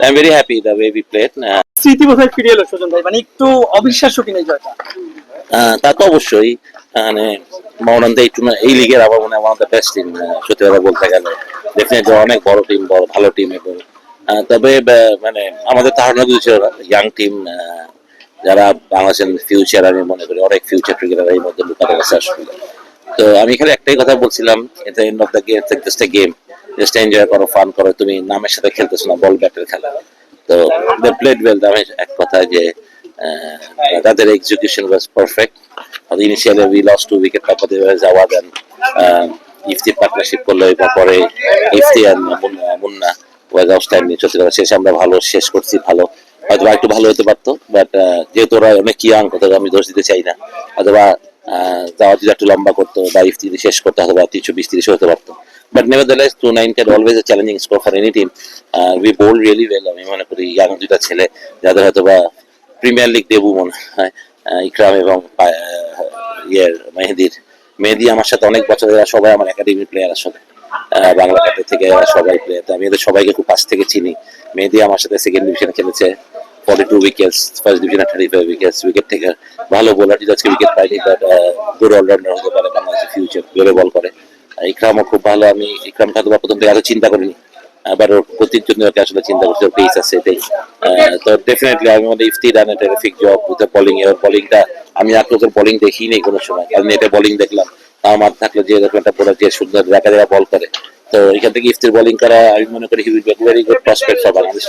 I am very happy the way we played স্মৃতি বোধহয় ফিরে এলো সুজন ভাই। মানে একটু অবিশ্বাস্য কিনা জয়টা? তা তো অবশ্যই মানে মোহনন্দ এই এই লিগের আবার মনে one of the best team সত্যি কথা বলতে গেলে। ডেফিনেটলি অনেক বড় টিম বড় ভালো টিম এবং আহ, তবে মানে আমাদের ধারণা যদি ছিল ইয়াং টিম যারা বাংলাদেশের ফিউচার আমি মনে করি অনেক ফিউচার ক্রিকেটার এই মধ্যে গেছে আসলে। তো আমি এখানে একটাই কথা বলছিলাম এটা end of the game just a game just enjoy করো ফান করো, তুমি নামের সাথে খেলতেছো না বল ব্যাটের খেলা। তো দে প্লেড ওয়েল আমি এক কথা যে তাদের execution was perfect initially we lost two wicket তারপর যাওয়া দেন ইফতি পার্টনারশিপ করল এবং পরে ইফতি আর মুন্না- ওয়াজ আউটস্ট্যান্ডিং কথা শেষ আমরা ভালো, শেষ করছি, ভালো। হয়তো বা একটু ভালো হতে পারতো বাট যেহেতু ওরা অনেক ইয়াং কোথাও আমি দোষ দিতে চাই না অথবা যাওয়া যদি একটু লম্বা করতো, বা ইফতি শেষ করতে অথবা তিনশো বিশ তিরিশ হতে পারতো। But nevertheless two nine can always a challenging score for any team we bowl really well আমি মনে করি ইয়াং দুটা ছেলে, যাদের হয়তো বা প্রিমিয়ার লিগ ডেবু মনে হয় ইকরাম এবং ইয়ের মেহেদির। মেহেদি আমার সাথে অনেক বছর এরা সবাই আমার একাডেমি প্লেয়ার আসলে। বাংলা ক্যাটের থেকে এরা সবাই প্লেয়ার আমি এদের সবাইকে খুব কাছ থেকে চিনি। মেহেদি আমার সাথে সেকেন্ড ডিভিশনে খেলেছে ফর্টি টু উইকেটস ফার্স্ট ডিভিশনে থার্টি ফাইভ উইকেটস উইকেট থেকে ভালো বোলার যদি আজকে উইকেট পাইনি বাট গুড অলরাউন্ডার হতে পারে, বাংলাদেশের ফিউচার জোরে বল করে। ইকরামও খুব ভালো, আমি ইকরামকে হয়তো প্রথম থেকে এত চিন্তা করিনি। আবার ওর গতির জন্য ওকে আসলে চিন্তা করছি ওর পেস আছে এটাই তো ডেফিনেটলি আমি মনে Ifti ran terrific job with bowling এর বলিংটা আমি আর তোদের বোলিং দেখি নেই কোনো সময়। কারণ এটা বলিং দেখলাম তার মাঠ থাকল যে এরকম একটা বোলার যে সুন্দর দেখা দেখা বল করে। তো এখান থেকে ইফতির বলিং করা, আমি মনে করি he will be very good prospect for Bangladesh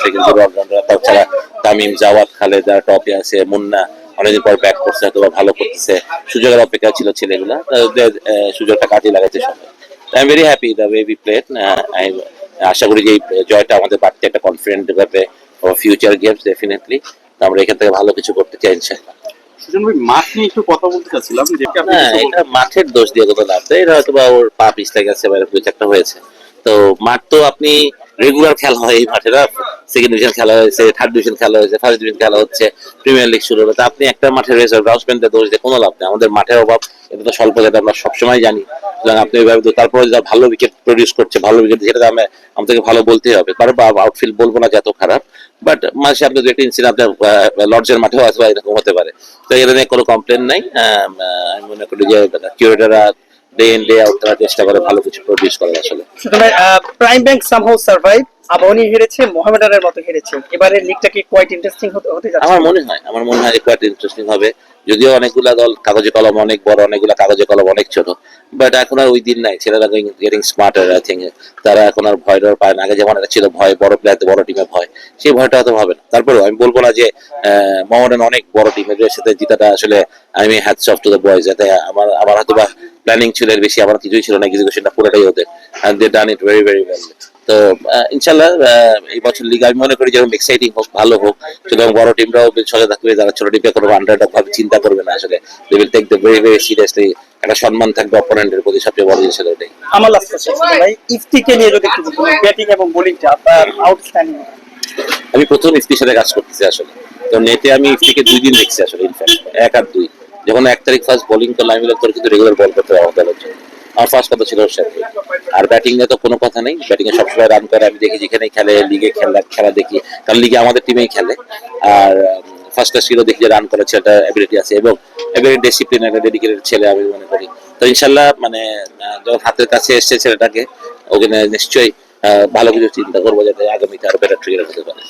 তাছাড়া তামিম জাওয়াদ খালেদা, টপে আছে, মুন্না অনেকদিন পর ব্যাট করছে হয়তো বা ভালো করতেছে। সুযোগের অপেক্ষা ছিল ছেলেগুলা। আহ, সুযোগটা কাজে লাগাচ্ছে সবাই। I am very happy the way we played আশা করি যে জয়টা আমাদের বাড়তে একটা কনফিডেন্ট দেবে ফিউচার গেমস ডেফিনেটলি আমরা এখান থেকে ভালো কিছু করতে চাই সুজন ভাই মাঠ নিয়ে একটু কথা বলতে চাচ্ছিলাম যে? এটা মাঠের দোষ দিয়ে কথা লাভ এটা হয়তো বা ওর পা পিছলে গেছে বা এরকম কিছু একটা হয়েছে। তো মাঠ তো আপনি রেগুলার খেলা হয় এই মাঠে, না? সেকেন্ড ডিভিশন খেলা হয়েছে থার্ড ডিভিশন খেলা হয়েছে ফার্স্ট ডিভিশন খেলা হচ্ছে প্রিমিয়ার লিগ শুরু তো আপনি একটা মাঠের রেজাল্ট গ্রাউন্ডসম্যানদের দোষ দিয়ে কোনো লাভ নেই। আমাদের মাঠের অভাব, এটা তো স্বল্প যেটা আমরা সবসময় জানি। সুতরাং আপনি ওইভাবে তারপরে যারা ভালো উইকেট প্রডিউস করছে, ভালো উইকেট সেটা আমি আমাদেরকে ভালো বলতেই হবে। কারণ বা আউটফিল্ড বলব না যে এত খারাপ বাট মাসে আপনি দু একটা ইনসিডেন্ট আপনার লর্ডসের মাঠেও আসবে এরকম হতে পারে। তো এটা নিয়ে কোনো কমপ্লেন নাই। আমি মনে করি যে কিউরেটাররা ডে ইন ডে আউট তারা চেষ্টা করে ভালো কিছু প্রডিউস করার আসলে। Prime Bank somehow survive Abahani হেরেছে মোহামেডানের মতো হেরেছে। এবারে লিগটা কি কোয়াইট ইন্টারেস্টিং হতে যাচ্ছে। আমার মনে হয় আমার মনে হয় কোয়াইট ইন্টারেস্টিং হবে। যদিও অনেকগুলা দল কাগজে কলম অনেক বড় অনেকগুলা কাগজে কলম অনেক ছোট বাট এখন আর ওই দিন নাই। ছেলেরা গেটিং স্মার্টার আই থিঙ্ক তারা এখন আর ভয় ডর পায় না। আগে যেমন ছিল ভয় বড় প্লেয়ারতে বড় টিমে ভয় সেই ভয়টা হয়তো হবে না। তারপরেও আমি বলব না যে মোহামেডান অনেক বড় টিমের সাথে জিতাটা আসলে আমি hats off to the boys যাতে আমার আমার হয়তো বা প্ল্যানিং ছিল এর বেশি আমার কিছুই ছিল না এক্সিকিউশনটা পুরোটাই ওদের। And they done it very very well তো ইনশাল্লাহ এই বছর লিগ আমি মনে করি যেরকম এক্সাইটিং হোক ভালো হোক সুতরাং বড় টিমরাও সজাগ থাকবে যারা ছোট টিমকে কোনো আন্ডারডগ ভাবে চিন্তা করবে না আসলে। They will take the very very seriously একটা সম্মান থাকবে অপোনেন্টের প্রতি সবচেয়ে বড় জিনিস হলো এটাই। আমার লাস্ট কোশ্চেন ভাই ইফতিকে নিয়ে যদি একটু ব্যাটিং এবং বোলিংটা আপনার আউটস্ট্যান্ডিং আমি প্রথম ইফতির সাথে কাজ করতেছি আসলে। তো নেটে আমি ইফতিকে দুই দিন দেখছি আসলে ইনফ্যাক্ট এক আর দুই। যখন এক তারিখ ফার্স্ট বোলিং করলাম আমি তোর কিন্তু রেগুলার বল করতে হবে আমাদের জন্য আমার ফার্স্ট কথা ছিল ওর সাথে। আর ব্যাটিং নিয়ে তো কোনো কথা নেই। ব্যাটিং এ সবসময় রান করে, আমি দেখি যেখানে খেলে লিগে খেলা খেলা দেখি। কারণ লিগে আমাদের টিমেই খেলে। আর ফার্স্ট ক্লাস ছিল, দেখি যে রান করার ছেলেটা অ্যাবিলিটি আছে। এবং এবারে ডিসিপ্লিন একটা ডেডিকেটেড ছেলে, আমি মনে করি। তো ইনশাল্লাহ মানে যখন হাতের কাছে এসছে ছেলেটাকে ওখানে নিশ্চয়ই ভালো কিছু চিন্তা করব যাতে আগামীতে আরও বেটার ট্রিগার হতে পারে।